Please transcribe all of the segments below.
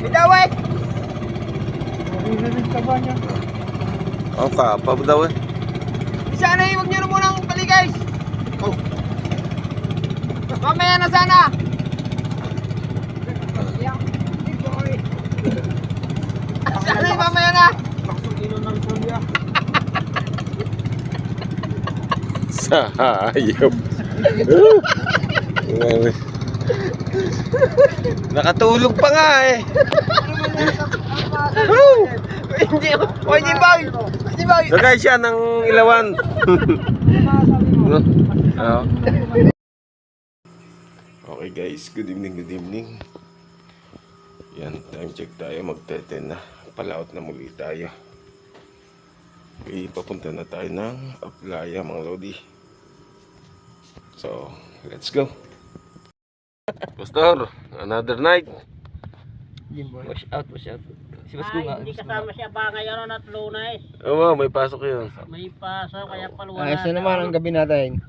Bitaw eh! Naririnig ka ba niya? Oh, kapa ba daw eh? Sana eh, huwag niyo na munang bali guys! Oh. Mamaya na sana! Sana eh, mamaya na! Sayop. Nakatulog pa nga eh. Hindi, oh, hindi ba? Hindi ba? Sagay siya ng ilawan. Oo. Okay guys, good evening, good evening. Yan, time check tayo, magte-10 na. Palaot na muli tayo. Okay, papunta na tayo ng Aplaya, mga Lodi. So, let's go. Pastor, another night. Wash out, wash out. Si Basko nga. Hindi kasama siya ba ngayon at lunes. Oo, oh, may pasok yun. May paso kaya paluwa Ayos na naman ang gabi natin.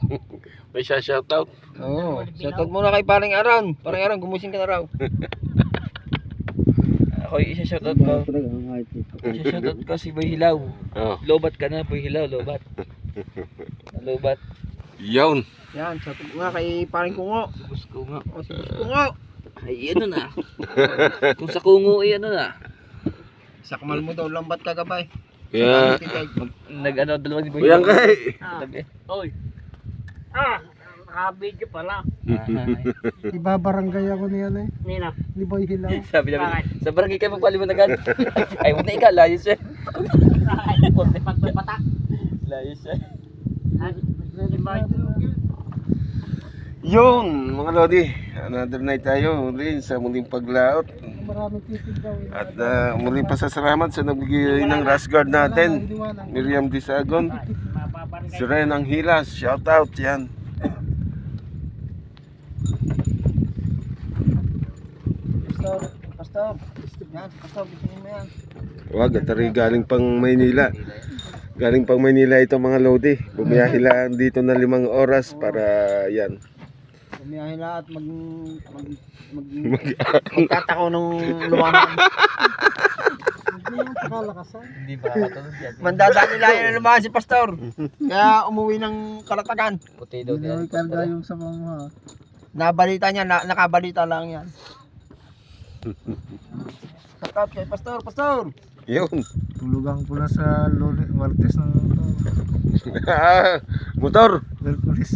May siya shoutout. Oo. Shoutout muna kay paring Aron. Paring Aron, gumusing ka na raw. Ako isa shoutout ko. Isa shoutout ko si Boy Hilaw. Oh, Lobat ka na, Boy Hilaw, lobat. Lobat. Yun. Yan, shoutout muna kay paring Kungo. Si Basko nga. O, si Kungo. Ay, ano na. Kung sa kungo, eh, ano na. Sakmal mo daw, lambat ka gabay. Kaya, Nag-ano, dalawa ni Boy Kuya kay. Sabi, Oy. Ah, naka-video pala. Iba barangay ako niya na eh. Nina. Ni Boy Hilaw. Sabi namin, sa barangay kayo magpaliwanagan. Ay, wag na ikaw, layos siya. Kunti pagpapata. Layos siya. Yun, mga Lodi. Another night tayo rin sa muling paglaot. Maraming titig daw. At uh, muling pasasalamat sa nagbigay ng rash guard natin. Miriam Disagon. Si Ren Anghilas. Shout out yan. Pastor, pastor. Yan, pastor, bisingin mo yan. Wag, at galing pang Maynila. Galing pang Maynila ito mga Lodi. Bumiyahe lang dito na limang oras para yan. Bumiyahin lahat, mag... mag... mag... magkatako nung lumaman. Hindi ba yan? Mandadali lang yung lumaman si pastor. Kaya umuwi ng kalatagan. Puti daw yan. yung sa mga Nabalita niya, na, nakabalita lang yan. Shout kay pastor, pastor. Yun. Tulugang pula sa Loli, Martes ng Motor. Merkulis.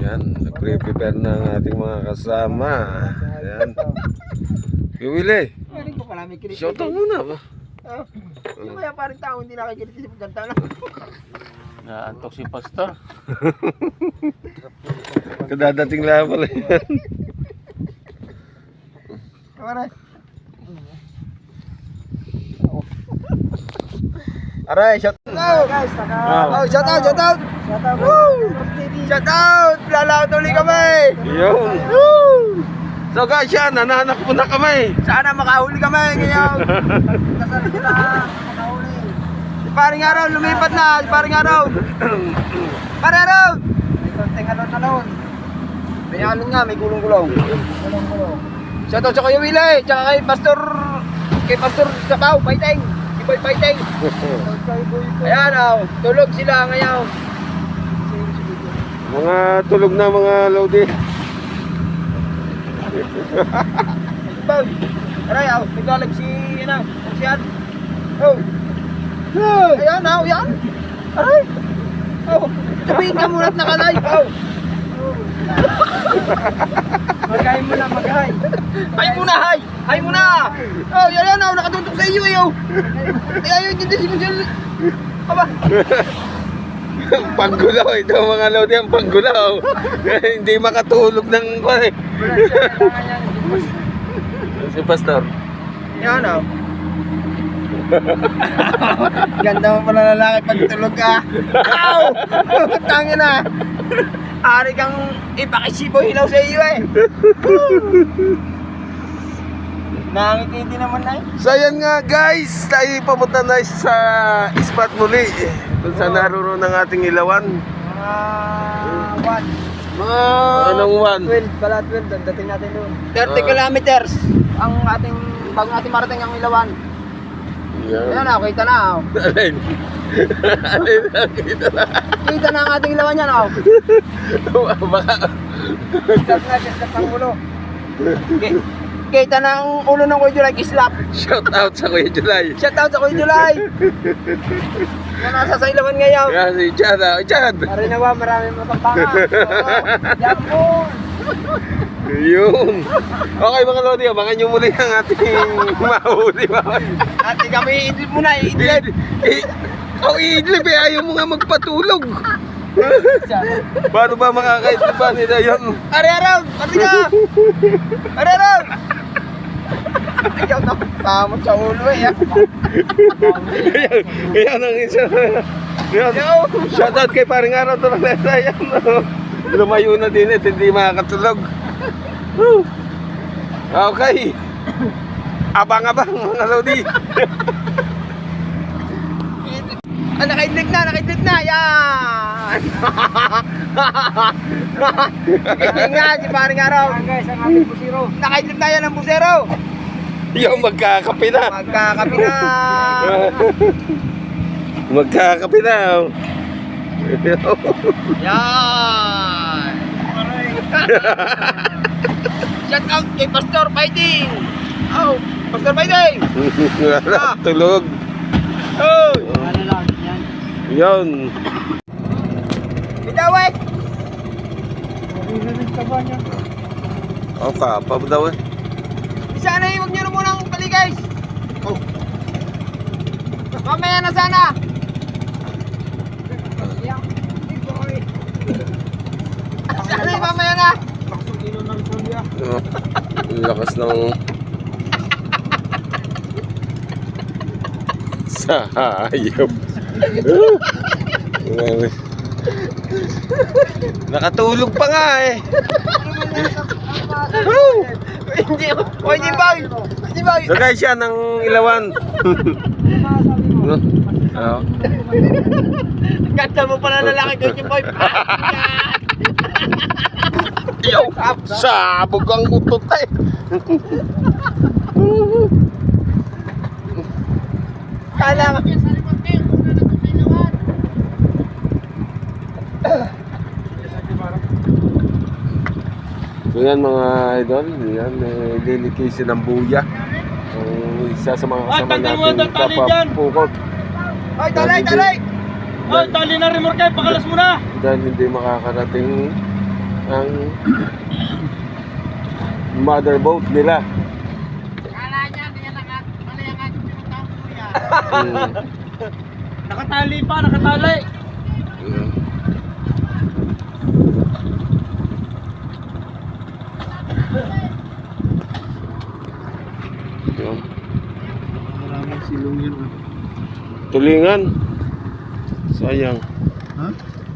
Yan, nagre-prepare na ang ating mga kasama. Yan. Kiwili. Meron ko pala may kinig. Shout out muna ba? Ah, Yung kaya parang tao hindi nakikinig sa pagkanta na. Naantok si Pastor. Kadadating lang pala yan. Kamara. Aray, shout out! Guys, Oh, shout out, shout out! Shout out! Woo! Shout out! Lalaot ulit kami! Yun. Woo! So guys, yan, nananak po na kami. Sana makahuli kami ngayon. Kasal kita makahuli. Si paring araw, lumipat na. Si paring araw. Paring araw! May konting alon-alon. May alon nga, may gulong-gulong. Gulong-gulong. Shout out sa Kuya Willie, tsaka kay Pastor, kay Pastor Sabaw, Paiteng. Si Boy Paiteng. Ayan, oh, tulog sila ngayon. Mga tulog na mga Lodi. Boy, aray, oh, naglalag si, ano, si Ad. Oh. Ayan, oh, yan. Aray. Oh, sabihin ka muna at nakalay. Oh. Maghay mo na, maghay. Hay muna, hay. Hay muna. Oh, yan yan, oh, nakatutok sa iyo, eh, oh. Ay, ayaw, hindi si Michelle. Aba, panggulaw ito mga Lodi ang panggulaw. Hindi makatulog ng kwan eh. Si Pastor. yan, oh. Ganda mo pala lalaki pag tulog ka. Ow! Tangin na. Ari kang ipakisibo hilaw sa iyo eh. Nangitindi naman na eh. So ayan nga guys, tayo papunta na sa spot muli. Kung saan naroon ang ating ilawan. Mga one. Mga Anong one? 12 pala, 12. Ang dating natin doon. 30 Ah. kilometers ang ating, bago natin marating ang Ilawan. Ayan Yan. na, kita na. Oh. Alin? Alin nakita na? Kita na ang ating Ilawan yan. Oh. Baka... Start na, start ang ulo. Ki- Kita na ang ulo ng Kuya July, kislap. Shout out sa Kuya July. Shout out sa Kuya July. Yan nasa sa Ilawan ngayon. Yan si Chad. ah. Chad. Pare na ba, maraming matapanga. Yan po. Yun. Okay mga Lodi, abangan nyo muli ang ating mahuli ba? Ate kami, idlip muna, idlip. Eh, oh, idlip eh, ayaw mo nga magpatulog. Paano ba makakaidlip ba nila yun? Are araw, pati ka. Are araw. Ayaw na, tamot sa ulo eh. ah. Ayan, ayan ang isa. Ayan. Shoutout kay paring araw to lang nasa yan. Lumayo na din at hindi makakatulog. Whew. Okay. Abang-abang mga Lodi. Ah, nakaidlik na, nakaidlik na. Yan. Nakaidlik nga si paring araw. Guys, ang ating pusiro. Nakaidlik na yan ang busero. Yung magkakape na. Magkakapi na. Magkakape na. Yan. Shout out kay Pastor Fighting. Oh, Pastor Fighting. Wala, tulog. Oh, Ano lang, yan. Yun. bitaw eh. O, kapa ba daw eh? Sana eh, huwag nyo na munang bali guys. Oh. Mamaya na sana. Sana eh, mamaya na. Oh, ang lakas ng... Sayop. Nakatulog pa nga eh. Hindi, oh, hindi ba? Hindi ba? So guys, yan ang ilawan. Ano? Ganda mo pala lalaki ko yung boy. Yo, sabog ang utot eh. Kala mo. So yan mga idol, yan, eh, lilikisin ng buya. Ang isa sa mga kasama natin kapapukot. Ay, talay, talay. Oh, tali na remorke, pakalas mo na. dahil hindi makakarating ang mother boat nila. Hmm. Nakatali pa, nakatali. Yun. Maraming silong yun. Tulingan. Sayang. Ha?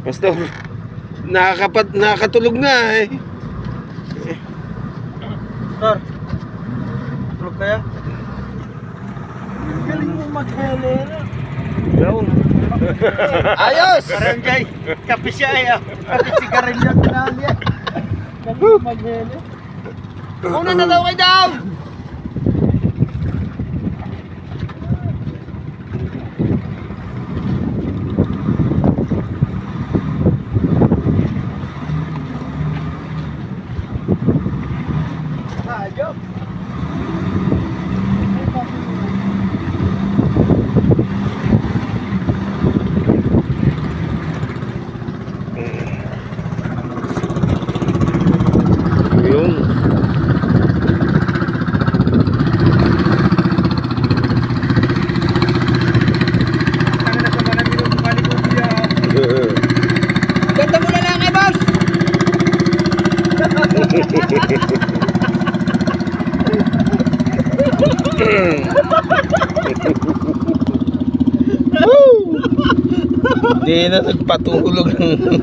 Pastor, nakakapat, nakakatulog na eh. Sir. Tulog kaya? Galing mo maghele. Yun. Ayos! Barangay, kape siya eh. Kape sigarilyo tinali eh. Galing mo maghele. Una na daw kayo daw! Ayos! Yun. Ganda mo na lang eh, boss! Hindi na nagpatulog ng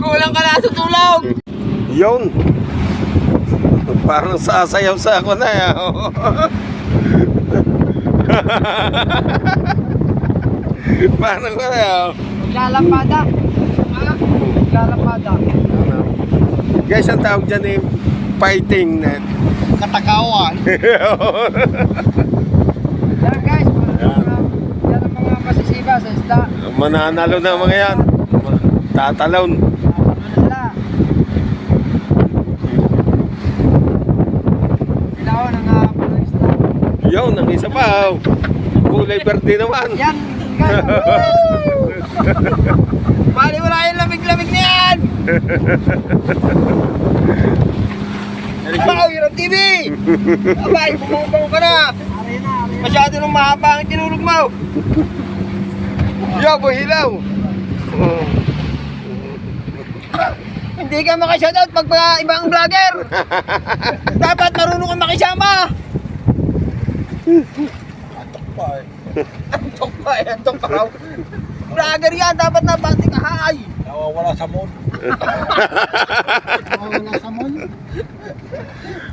Kulang ka na sa tulog! Yun. Parang sasayaw sa ako na eh. Parang ko na eh. Naglalampada. Naglalampada. Ano? Guys, ang tawag dyan eh, fighting net. Katakawan. Yan guys, yan ang yan ang mga masisiba sa isda. Mananalo na mga yan. Tatalon. Ho nang ang isa pa. oh. Kulay verde naman. Yan. Bali wala yung lamig-lamig na yan. Wow, Hirap TV! Abay, bumabang ka na! Masyado nang mahaba ang tinulog mo! Yo, buhilaw. Oh. Hindi ka makashoutout pag mga ibang vlogger! Dapat marunong ka makisama! Antok pa eh, antok pa raw. Vlogger yan, dapat na panting kahay! Nawawala sa moon. Nawawala sa moon.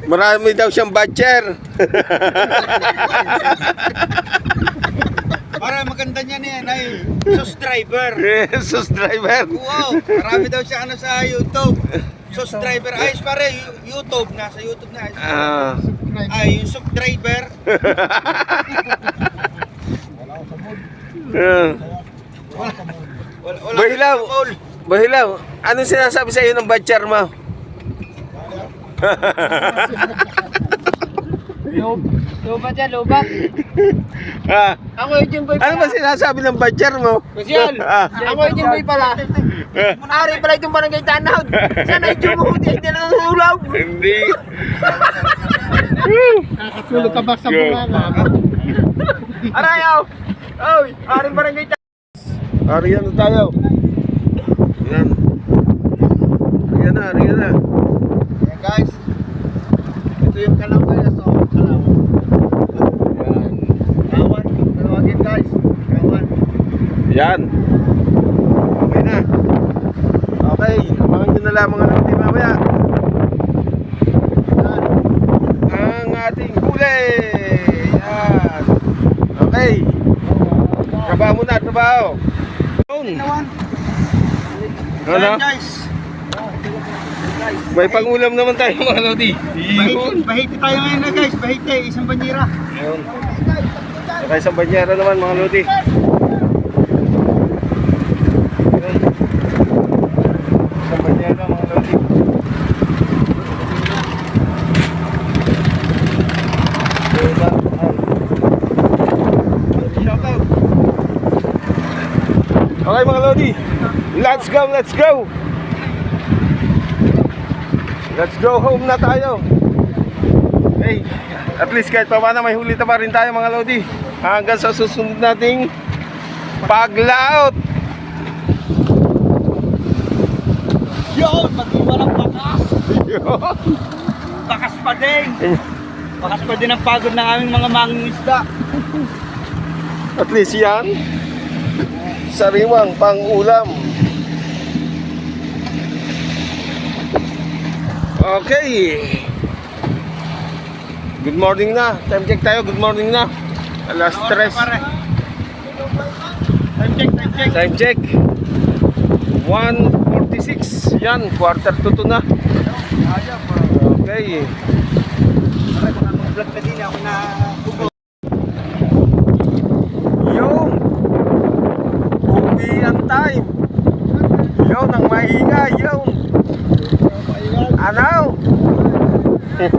Marami daw siyang batcher. Para maganda niya niyan ay sus driver. Jesus driver. Wow, marami daw siya ano sa YouTube. Sus driver. Ayos pare, YouTube. Nasa YouTube na. ayos. Ah, Ay, yung sub driver. ah. Wala, wala. Bahilaw. Bahilaw, anong sinasabi sa iyo ng batcher mo? Lubat yan, lubat. Ah, Ako yung Jimboy ano ba pala. sinasabi ng batcher mo? Kasi Ah. Ako yung Jimboy pala. Ari pala itong barangay Tanaw. Sana yung Jumuhudi, hindi na nangulaw. Hindi. Nakatulog ka ba sa bunganga? Arayaw. Oy, ari barangay Tanaw. Ariyan na tayo. Yan. Ariyan na, ariyan na. Ayan guys. Ito yung kalaw guys. So, kalaw. Yan. Kawan. Tawagin guys. Kawan. Yan. Okay na. Okay, abangan nyo na lamang ang ating mamaya. Yan. Ang ating huli. Yan. Okay. Trabaho muna, trabaho. Ano? Guys. May pangulam naman tayo mga lodi. Bahiti, bahiti tayo ngayon na guys. Bahiti. Isang banyera. Ayun. Saka isang banyera naman mga lodi. Ayun. Isang banyera mga lodi. Diba? Shout out. Okay mga lodi. Let's go, let's go. Let's go home na tayo. Hey, at least kahit pa paano may huli pa rin tayo mga lodi. Hanggang sa susunod nating paglaot. Yun! Mag-iba ng bakas. Bakas pa din. Bakas pa din ang pagod ng aming mga mangingisda. At least yan. Sariwang pang-ulam. Okay. Good morning na. Time check tayo. Good morning na. Alas Oras 3. na, pare. Time check, time check. Time check. 1.46. Yan. Quarter to 2 na. Okay. Mag-vlog ka din ako na bubo. Yung Uwi ang time Yun ang maingay Yun Ano Yan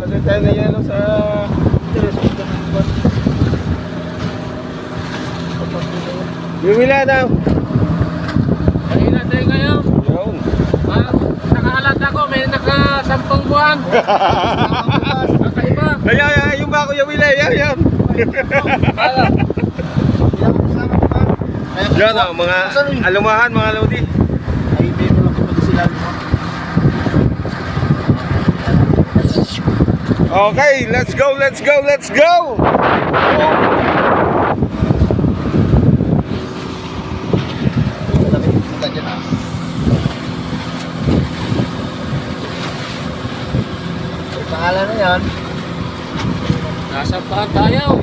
Kasi tayo na yelo sa Yung wila daw Kanina tayo kayo. Yun Ah, nakahalata ko, may nakasampung buwan. iba. Ayan, ayan, yung bako yung wila, ayan, ayan. Yan o, mga alumahan, mga lodi. Ay, hindi mo lang kapag sila. Okay, let's go, let's go, let's go! Ah. Pangalan na yan. Nasa pa tayo.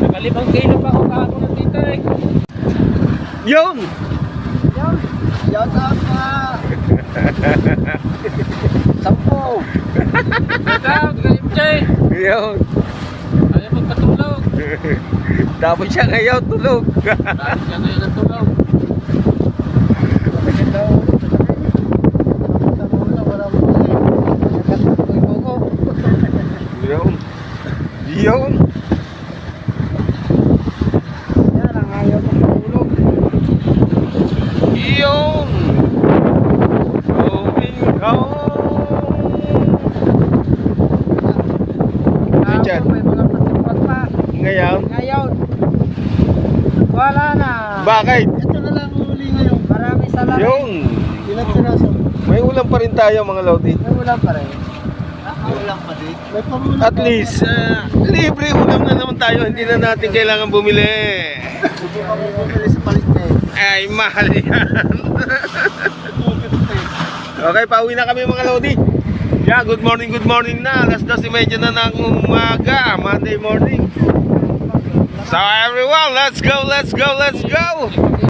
Nakalimang kilo pa ako kahapon ng tita eh. Yun! Shout out pa! Sampo! Ikaw, galim Jay. Yun! Tapos siya ngayon tulog. Dahil siya ngayon tulog. Yun! Yun! Yan ang ayaw magpatulog. Yun! Going home! Richard. May mga patipag pa. Ngayon? Ngayon. Wala na. Bakit? Ito na lang uli ngayon. Marami salamat. Yun! Ilang piraso? May ulam pa rin tayo mga Lodi. May ulam pa rin. Ulam pa pamulang At least, ah, libre ulam na naman tayo. Hindi na natin kailangan bumili. Hindi kami bumili sa palit na eh. Ay, mahal yan. okay, pauwi na kami mga Lodi. Yeah, good morning, good morning na. Alas 12.30 na ng umaga, Monday morning. So everyone, let's go, let's go, let's go.